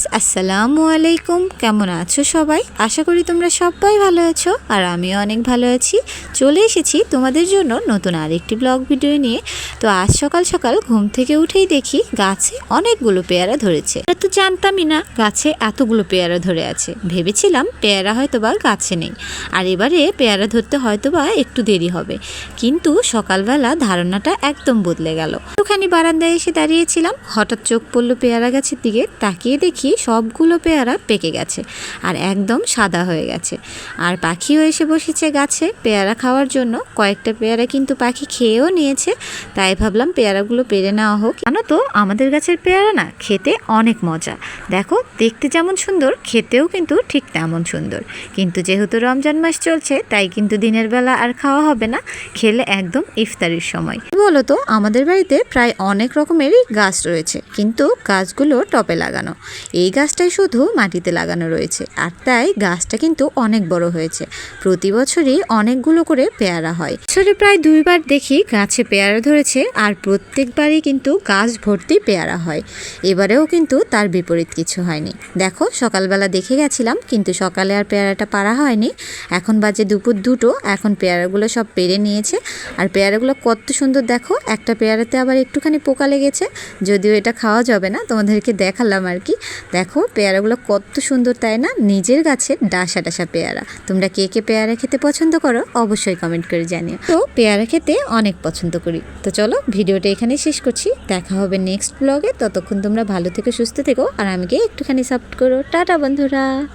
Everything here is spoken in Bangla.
Yes, আসসালামু আলাইকুম। কেমন আছো সবাই? আশা করি তোমরা সবাই ভালো আছো আর আমিও অনেক ভালো আছি। চলে এসেছি তোমাদের জন্য নতুন আরেকটি ব্লগ ভিডিও নিয়ে। তো আজ সকাল সকাল ঘুম থেকে উঠেই দেখি গাছে অনেকগুলো পেয়ারা ধরেছে। তো জানতামই না গাছে এতগুলো পেয়ারা ধরে আছে। ভেবেছিলাম পেয়ারা হয়তো বা গাছে নেই। আর এবারে পেয়ারা ধরতে হয়তো বা একটু দেরি হবে। কিন্তু সকালবেলা ধারণাটা একদম বদলে গেল। একটুখানি বারান্দায় এসে দাঁড়িয়েছিলাম। হঠাৎ চোখ পড়ল পেয়ারা গাছের দিকে। তাকিয়ে দেখি সবগুলো পেয়ারা পেকে গেছে আর একদম সাদা হয়ে গেছে। আর পাখিও এসে বসেছে গাছে পেয়ারা খাওয়ার জন্য। কয়েকটা পেয়ারা কিন্তু পাখি খেয়েও নিয়েছে। তাই ভাবলাম পেয়ারাগুলো পেরে নেওয়া হোক। জানো তো, আমাদের গাছের পেয়ারা না খেতে অনেক মজা। দেখো, দেখতে যেমন সুন্দর, খেতেও কিন্তু ঠিক তেমন সুন্দর। কিন্তু যেহেতু রমজান মাস চলছে, তাই কিন্তু দিনের বেলা আর খাওয়া হবে না। খেলে একদম ইফতারির সময়। বলো তো আমাদের বাড়িতে প্রায় অনেক রকমেরই গাছ রয়েছে। কিন্তু গাছগুলো টপে লাগানো। এই গাছটাই শুধু মাটিতে লাগানো রয়েছে, আর তাই গাছটা কিন্তু অনেক বড় হয়েছে। প্রতি বছরই অনেকগুলো করে পেয়ারা হয়। বছরে প্রায় দুইবার দেখি গাছে পেয়ারা ধরেছে, আর প্রত্যেকবারই কিন্তু গাছ ভর্তি পেয়ারা হয়। এবারেও কিন্তু তার বিপরীত কিছু হয়নি। দেখো, সকালবেলা দেখে গেছিলাম, কিন্তু সকালে আর পেয়ারাটা পারা হয়নি। এখন বাজে দুপুর দুটো, এখন পেয়ারাগুলো সব পেরে নিয়েছে। আর পেয়ারাগুলো কত সুন্দর দেখো, একটা পেয়ারাতে আবার একটুখানি পোকা লেগেছে, যদিও এটা খাওয়া যাবে না, তোমাদেরকে দেখালাম আর কি। দেখো, পেয়ারাগুলো কত সুন্দর, তাই না? নিজের গাছের ডাসা ডাসা পেয়ারা। তোমরা কে কে পেয়ারা খেতে পছন্দ করো, অবশ্যই কমেন্ট করে জানিও। তো, পেয়ারা খেতে অনেক পছন্দ করি। তো চলো, ভিডিওটা এখানে শেষ করছি। দেখা হবে নেক্সট ব্লগে ততক্ষণ তোমরা ভালো থেকে, সুস্থ থেকো। আর আমাকে একটুখানি সাপোর্ট করো। টাটা, বন্ধুরা!